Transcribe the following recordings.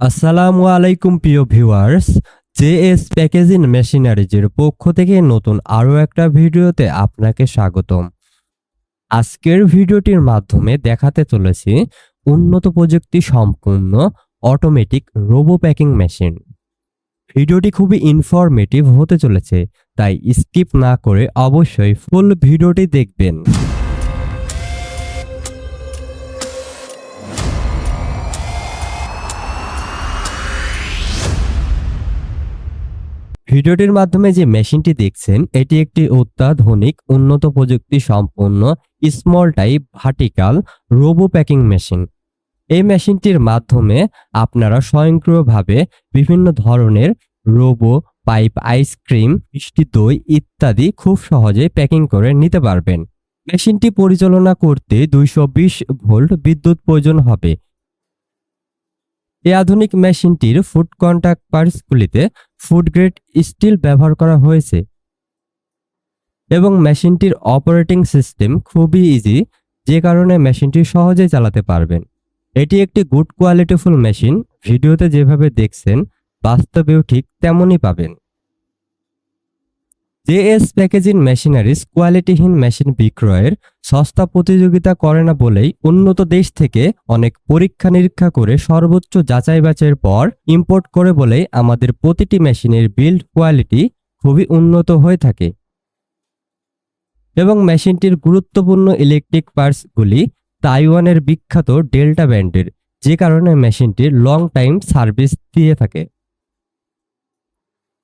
আসসালামু আলাইকুম, প্রিয় ভিউয়ার্স। জেএস প্যাকেজিং মেশিনারিজের পক্ষ থেকে নতুন আরও একটা ভিডিওতে আপনাকে স্বাগতম। আজকের ভিডিওটির মাধ্যমে দেখাতে চলেছি উন্নত প্রযুক্তি সম্পূর্ণ অটোমেটিক রোবো প্যাকিং মেশিন। ভিডিওটি খুবই ইনফরমেটিভ হতে চলেছে, তাই স্কিপ না করে অবশ্যই ফুল ভিডিওটি দেখবেন। ভিডিওটির মাধ্যমে যে মেশিনটি দেখছেন, এটি একটি অত্যাধুনিক, উন্নত প্রযুক্তি সম্পন্ন small type vertical robo packing machine এই মেশিনটির মাধ্যমে আপনারা স্বয়ংক্রিয়ভাবে বিভিন্ন ধরনের রোবো পাইপ আইসক্রিম মিষ্টি দই ইত্যাদি খুব সহজে প্যাকিং করে নিতে পারবেন। মেশিনটি পরিচালনা করতে দুইশো বিশ ভোল্ট বিদ্যুৎ প্রয়োজন হবে। এই আধুনিক মেশিনটির ফুড কন্ট্যাক্ট পার্সগুলিতে ফুড গ্রেড স্টিল ব্যবহার করা হয়েছে এবং মেশিনটির অপারেটিং সিস্টেম খুবই ইজি যে কারণে মেশিনটি সহজেই চালাতে পারবেন। এটি একটি গুড কোয়ালিটিফুল মেশিন ভিডিওতে যেভাবে দেখছেন, বাস্তবেও ঠিক তেমনই পাবেন। জেএস প্যাকেজিং মেশিনারিজ কোয়ালিটিহীন মেশিন বিক্রয়ের সস্তা প্রতিযোগিতা করে না বলেই উন্নত দেশ থেকে অনেক পরীক্ষা নিরীক্ষা করে সর্বোচ্চ যাচাই বাছাইয়ের পর ইম্পোর্ট করে বলেই আমাদের প্রতিটি মেশিনের বিল্ড কোয়ালিটি খুবই উন্নত হয়ে থাকে। এবং মেশিনটির গুরুত্বপূর্ণ ইলেকট্রিক পার্টসগুলি তাইওয়ানের বিখ্যাত ডেল্টা ব্যান্ডের, যে কারণে মেশিনটির লং টাইম সার্ভিস দিয়ে থাকে।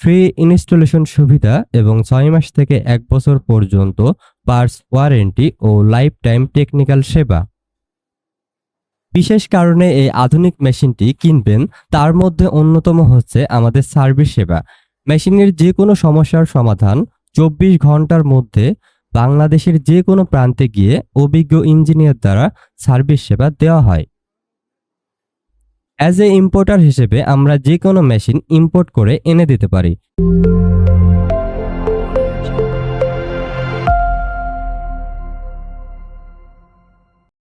ফ্রি ইনস্টলেশন সুবিধা এবং ছয় মাস থেকে এক বছর পর্যন্ত পার্স ওয়ারেন্টি ও লাইফ টাইম টেকনিক্যাল সেবা। বিশেষ কারণে এই আধুনিক মেশিনটি কিনবেন, তার মধ্যে অন্যতম হচ্ছে আমাদের সার্ভিস সেবা। মেশিনের যে কোনো সমস্যার সমাধান চব্বিশ ঘণ্টার মধ্যে বাংলাদেশের যে কোনো প্রান্তে গিয়ে অভিজ্ঞ ইঞ্জিনিয়ার দ্বারা সার্ভিস সেবা দেওয়া হয়। অ্যাজ এ ইম্পোর্টার হিসেবে আমরা যে কোনো মেশিন ইম্পোর্ট করে এনে দিতে পারি।